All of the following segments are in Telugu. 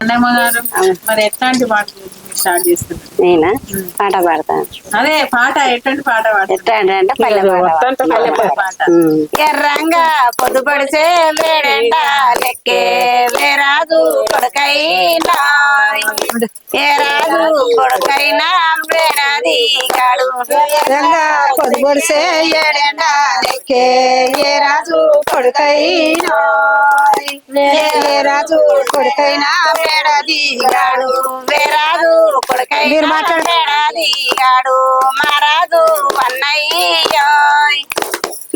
అన్నమ్మ గారు మరి ఎట్లాంటి స్టార్ట్ చేస్తున్నారు? నేనా? పాట పాడతాను అదే పాట ఎట్లాంటి పాట ఎట్లా అంటే పల్లె పాట పల్లె పాట. ఉమ్. ఎర్రంగా పొద్దుపడితే వేడెండ లెక్కే వేరాజు కొడుకైనా ఏ రాజు కొడుకైనా వేడాది కాడు ఎర్రంగా పొద్దుపడితే ఏడెండ లెక్కే ఏ రాజు కొడుకైనా. ఏ రాజు కొడుకైనా వేడాది గాడు వేరాజు కొడుకైనా వేడాది గాడు మహారాజు అన్నయ్య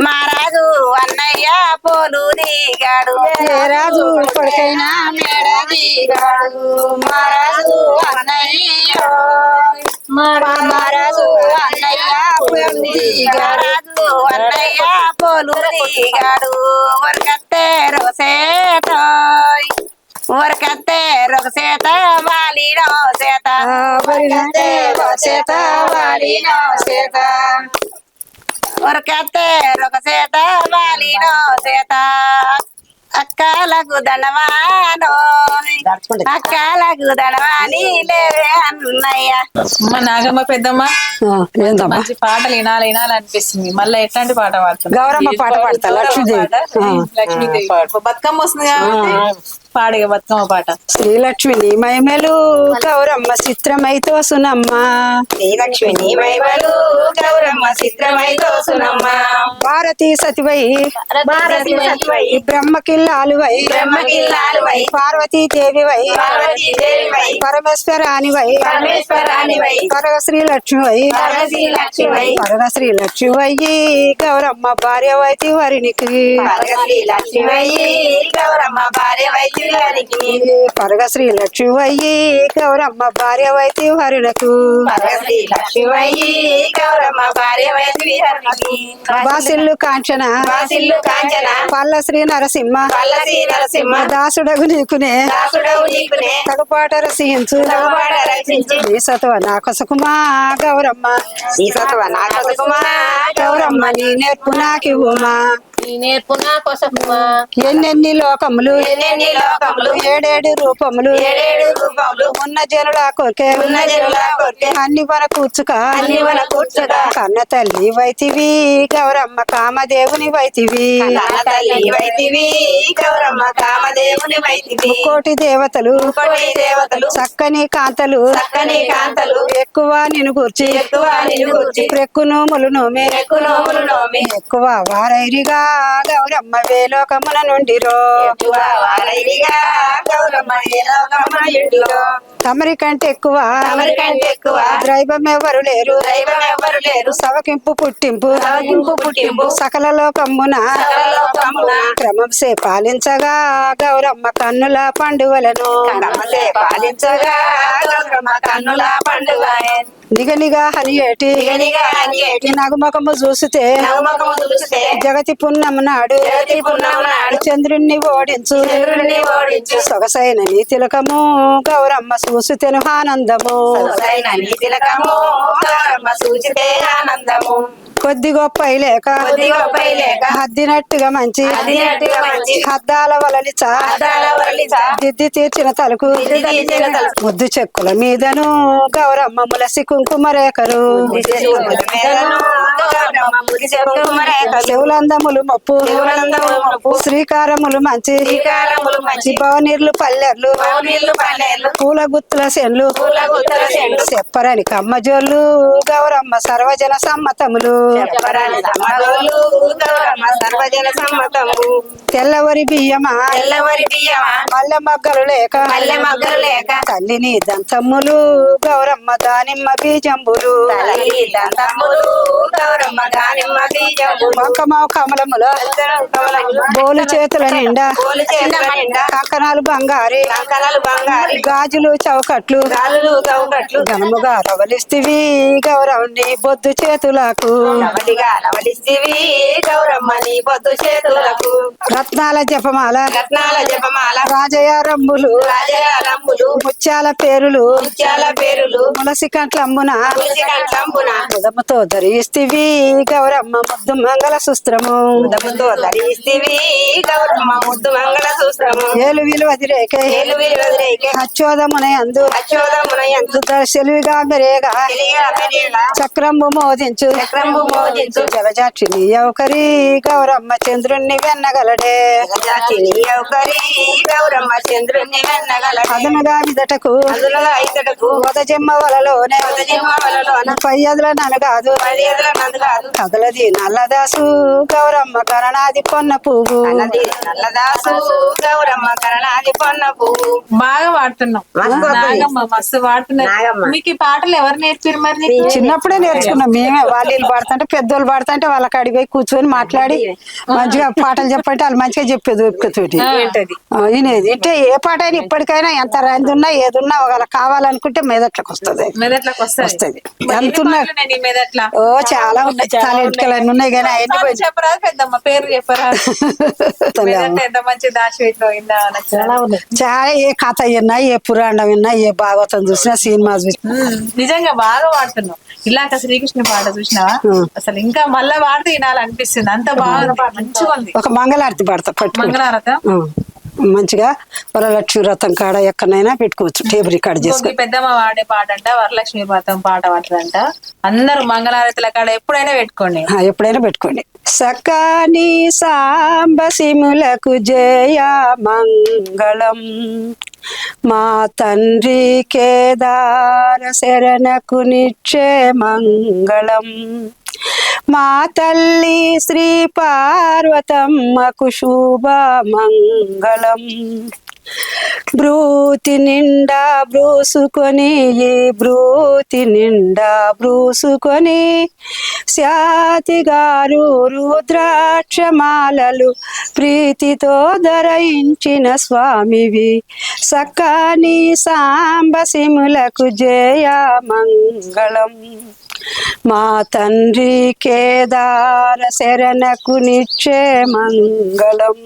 మహారాజు అన్నయ్య పోలు దిగాడు. ఏ రాజు కొడుకైనా మేడ దిగాడు. మహారాజు అన్నయ్య మహారాజు దిగాడు అన్నయ్య పోలు దిగాడు వరకత్తే రోసేటోయ్ వరకత్తే రొగసేత వాలినో సేత వరకత్తే రొగసేత వాలినో సేత ఉరకతే ఒక చేత వాలినో చేత. అక్కలకు దండవానో నాగమ్మ పెద్దమ్మ మంచి పాటలు వినాలి వినాలి అనిపిస్తుంది. మళ్ళీ ఎట్లాంటి పాట పాడుతున్నారు గౌరమ్మ పాట పాడతా, లక్ష్మీదేవి. పాట? లక్ష్మీదేవి. బతుకమ్మ వస్తుంది కాబట్టి పాడిగ బతుకమ్మ పాట. శ్రీలక్ష్మిని మైమలు గౌరమ్మ చిత్రమైతో సునమ్మ. శ్రీలక్ష్మిని మైమలు గౌరమ్మ చిత్రమైతో సునమ్మ. భారతీ సతివై భారతి సత్వై బ్రహ్మకిల్లాలువై బ్రహ్మగిల్లాలువై పార్వతీ దేవివై పార్వతీ దేవివై పరమేశ్వరానివై పరమేశ్వరానివై పరగ శ్రీలక్ష్మివై పరమశ్రీ లక్ష్మివై పరగ శ్రీలక్ష్మివై గౌరమ్మ భార్యవైతి వరినికి భార్య వైద్యులరికి పరగ శ్రీలక్ష్మివై గౌరమ్మ భార్యవైతి వరులకు పరగశ్రీ లక్ష్మివై గౌరమ్మ భార్య వైద్యులకి బాసిల్లు కాంచన వాసిల్లు కాంచన. పల్ల శ్రీ నరసింహ పల్లశ్రీ నరసింహ. దాసుడగు నీకునే. దాసుడవు నీకునే. తగపాట రసించు తగుపాట రచించి. నీ సత్వ నా కొసకుమా గౌరమ్మ. ఈ సత్వ గౌరమ్మ. నీ నేర్పు నాకివ్వుమా. ఎన్నెన్ని లోకములు? ఎన్నెన్ని లోకములు? ఏడేడు రూపములు. ఏడేడు రూపములు. ఉన్న జనుల కొరికే ఉన్న జనుల కొరికే అన్ని వన కూర్చుక అన్ని మన కూర్చుగా కన్న తల్లి వైతివి గౌరమ్మ కామదేవుని వైతివి. తల్లి వైతివి గౌరమ్మ కామదేవుని వైతివి. కోటి దేవతలు. కోటి దేవతలు. చక్కని కాంతలు. చక్కని కాంతలు. ఎక్కువ నిన్ను కూర్చి ఎక్కువ నిన్ను గూర్చి. ప్రెక్కు నోములు నోమే. ఎక్కువ నోములు నోమి. ఎక్కువ వారైరిగా. గౌరమ్మ వేలోకమున నుండిరో. లోకమాయుడిలో తమరి కంటే ఎక్కువ ఎక్కువ ద్రైవం ఎవరు లేరు. దైవం ఎవ్వరు లేరు. సవకింపు పుట్టింపు సవకింపు పుట్టింపు సకల లోకమున లోకమున క్రమంసే పాలించగా గౌరమ్మ కన్నుల పండుగలను పాలించగా గౌరమ్మ కన్నుల పండుగ నిగనిగా హనియేటి నగుమకము చూసితే జగతి పున్నము నాడు. చంద్రుణ్ణి ఓడించు. సొగసైన నీ తిలకము గౌరమ్మ చూసితేను ఆనందము. తిలకము గౌరమ్మ ఆనందము. కొద్ది గొప్ప లేక హద్దినట్టుగా మంచి హద్దాల వలలిచ వరలిచ దిద్ది తీర్చిన తలకు. ముద్దు చెక్కుల మీదను గౌరమ్మ ములసి కుంకుమ రేఖలు. శివులందములు మొప్పు. శ్రీకారములు మంచి. భవనీర్లు పల్లెర్లు. పూల గుత్తుల సెన్లు చెప్పరని కమ్మజోళ్ళు. గౌరమ్మ సర్వజన సమ్మతములు. సర్వజన సమ్మతము తెల్లవరి బియ్యమా? తెల్లవరి బియ్యమా? మల్లె మగ్గలు లేక? మల్లె మగ్గలు లేక? తల్లిని దంతమ్ములు గౌరమ్మ దానిమ్మ బీజంబులు. గౌరమ్మ దానిమ్మ బీజము మొక్కమ కమలముల. బోలు చేతుల నిండా కంకణాలు బంగారి కంకణాలు బంగారు. గాజులు చౌకట్లు. గాలులు చౌకట్లు. ఘనముగా రవలిస్తివి గౌరవుని బొద్దు చేతులకు. లవలిగా లవలిస్తివి గౌరమ్మ నీ పొద్దు చేతులకు. రత్నాల జపమాల. రత్నాల జపమాల. రాజయారంబులు రాజయాలంబులు ముత్యాల పేరులు. ముత్యాల పేరులు. తులసి కంట్లమ్మున తులసి ఉదముతో ధరిస్తివి. గౌరమ్మ ముద్దు మంగళ సుస్త్రము ఉదముతో ధరిస్తివి. గౌరమ్మ ముద్దు మంగళ సూత్రము. ఏలు విలువ వదిలేకే ఏలు విలువదిరేకే అచ్చోదమున అందు అచ్చోదమున ఎందు సెలివిగా మెరేగా. చక్రంబు మోదించు. చక్రంబు జలజాక్షిని ఒకరి గౌరమ్మ చంద్రుణ్ణి వెన్నగలడే. ఒకరి గౌరమ్మ చంద్రుని వెన్నగల అదనుగా విదటకు అందులో ఐదుటకు జమ్మ వలలోనే. జన్మవలలోన పై అదుల ననగాదు పది ఎదుల నందు కాదు. కదలది నల్లదాసు గౌరమ్మ కరణాది పొన్న పువ్వు. అన్నది నల్లదాసు గౌరమ్మ కరణాది పొన్న పువ్వు. బాగా వాడుతున్నాం మస్తు. నాగమ్మ నాగమ్మ. మీకు ఈ పాటలు ఎవరు నేర్పారు మరి? చిన్నప్పుడే నేర్చుకున్నాం మేమే. వాళ్ళు వీళ్ళు పాడుతుంటే పెద్దోళ్ళు పాడుతుంటే వాళ్ళ కాడికి పోయి కూర్చొని మాట్లాడి మంచిగా పాటలు చెప్పంటే వాళ్ళు మంచిగా చెప్పేది ఓపికతోటి వినేది. అంటే ఏ పాట అయినా ఇప్పటికైనా ఎంత రంది ఉన్నా ఏది ఉన్నా ఒకవేళ కావాలనుకుంటే మెదట్లకు వస్తుంది. వస్తది. ఎంత ఓ చాలా ఉన్నాయి. చాలా ఇంటికలు అన్ని ఉన్నాయి కానీ అవన్నీ పాటలు చెప్పరా పెద్దమ్మ పేరు చెప్పరా చాలా ఏ కథ విన్నా ఏ పురాణం విన్నా ఏ భాగవతం చూసినా సినిమా చూసినా. నిజంగా బాగా వాడుతున్నావు ఇలాక శ్రీకృష్ణ పాట చూసినావా? అసలు ఇంకా మళ్ళా పాడితే వినాలనిపిస్తుంది. అంత బాగా మంచిగా ఉంది. ఒక మంగళారతి పాడతా పట్టుకుని మంగళారతం? మంచిగా వరలక్ష్మి వ్రతం కాడ ఎక్కడైనా పెట్టుకోవచ్చు టేబుల్ రికార్డ్ చేసుకో. పెద్దమ్మ వాడే పాట అంట వరలక్ష్మి పాతం పాట పాడదంట అందరూ మంగళారతుల కాడ ఎప్పుడైనా పెట్టుకోండి. ఎప్పుడైనా పెట్టుకోండి. సకాని సాంబ సిములకు జయ మంగళం. మా తండ్రి కేదార శరణకు నిచ్చే మంగళం. మా తల్లి శ్రీ పార్వతమ్మకు శుభ మంగళం. బ్రూతి నిండా బ్రూసుకొని ఈ బ్రూతి నిండా బ్రూసుకొని శాతి గారు రుద్రాక్షమాలలు ప్రీతితో ధరించిన స్వామివి. సకాని సాంబ సిములకు జయ మంగళం. మా తండ్రి కేదార శరణకు నిచ్చే మంగళం.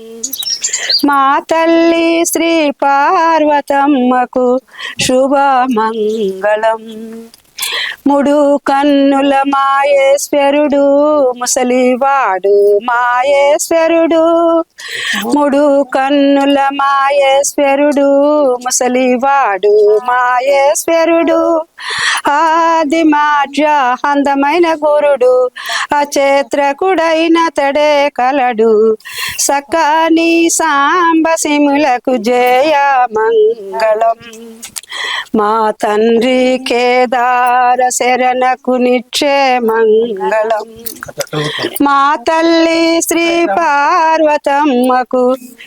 మా తల్లి శ్రీ పార్వతమ్మకు శుభ మంగళం ముడు కన్నుల మాయేశ్వరుడు ముసలివాడు మాయేశ్వరుడు. ముడు కన్నుల మాయేశ్వరుడు ముసలివాడు మాయేశ్వరుడు. ఆది మాజ అందమైన గురుడు అచేత్రకుడైన తడే కలడు సకాని సాంబసిములకు జయ మంగళం. మా తండ్రి కేదార శరణకు నిచ్చే మంగళం. మా తల్లి శ్రీ పార్వతమ్మకు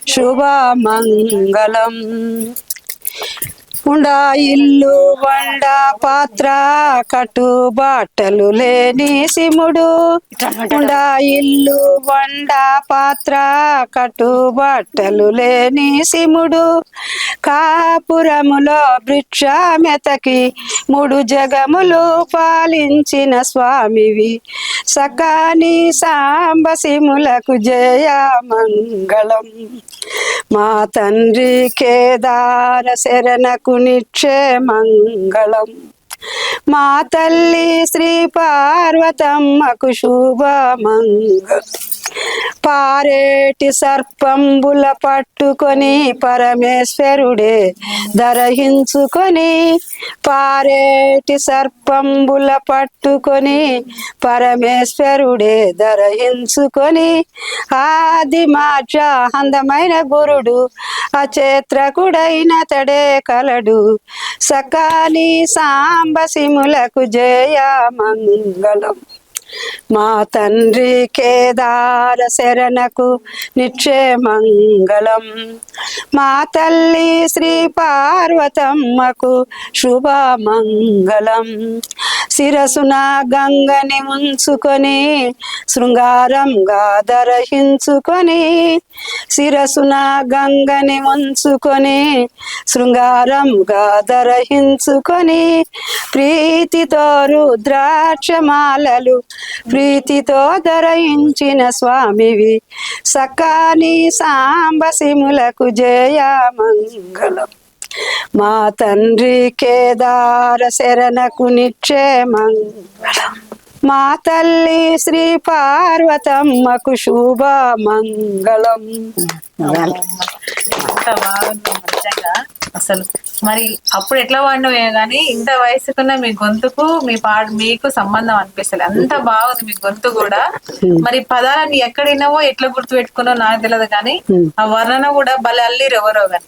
శుభ మంగళం ఉండా ఇల్లు వండ పాత్ర కటు బాటలు లేని సిముడు. ఉండా ఇల్లు వండ పాత్ర కటు బాటలు లేని సిముడు. కాపురములో వృక్షమెతకి మూడు జగములు పాలించిన స్వామివి. సకాని సాంబ సిములకు జయ మంగళం. మా తండ్రి కేదార శరణకు నిచ్చే మంగళం మా తల్లి శ్రీ పార్వతమ్మకు శుభమంగ పారేటి సర్పంబుల పట్టుకొని పరమేశ్వరుడే దరహించుకొని పారేటి సర్పంబుల పట్టుకొని పరమేశ్వరుడే దరహించుకొని ఆది మాచ అందమైన గురుడు అచేత్రకుడైన తడే కలడు సకాలి సామ సిములకు జయ మంగళం మా తండ్రి కేదార శరణకు నిచ్చే మంగళం మా తల్లి శ్రీ పార్వతమ్మకు శుభ మంగళం శిరసున గంగని ఉంచుకొని శృంగారంగా గాదరహించుకొని శిరసున గంగని ఉంచుకొని శృంగారంగా గాదరహించుకొని ప్రీతితో రుద్రాక్షమాలలు ప్రీతితో ధరించిన స్వామివి. సకాని సాంబసిములకు జయమంగళం. మా తండ్రి కేదార శరణకు నిక్షేమంగళం. మా తల్లి శ్రీ పార్వతమ్మకు శుభ మంగళం అసలు మరి అప్పుడు ఎట్లా వాడినవే గానీ ఇంత వయసుకున్న మీ గొంతుకు మీ పాట మీకు సంబంధం అనిపిస్తలేదు అంత బాగుంది మీ గొంతు కూడా. మరి పదాలని ఎక్కడ విన్నావో ఎట్లా గుర్తు పెట్టుకున్నావో నాకు తెలియదు కానీ ఆ వర్ణన కూడా భలే అల్లిరు ఎవరో గాని.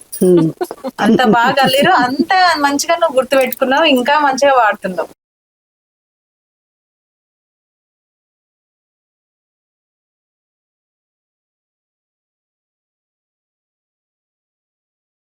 అంత బాగా అల్లిరు. అంత మంచిగా నువ్వు గుర్తు పెట్టుకున్నావు ఇంకా మంచిగా వాడుతున్నావు.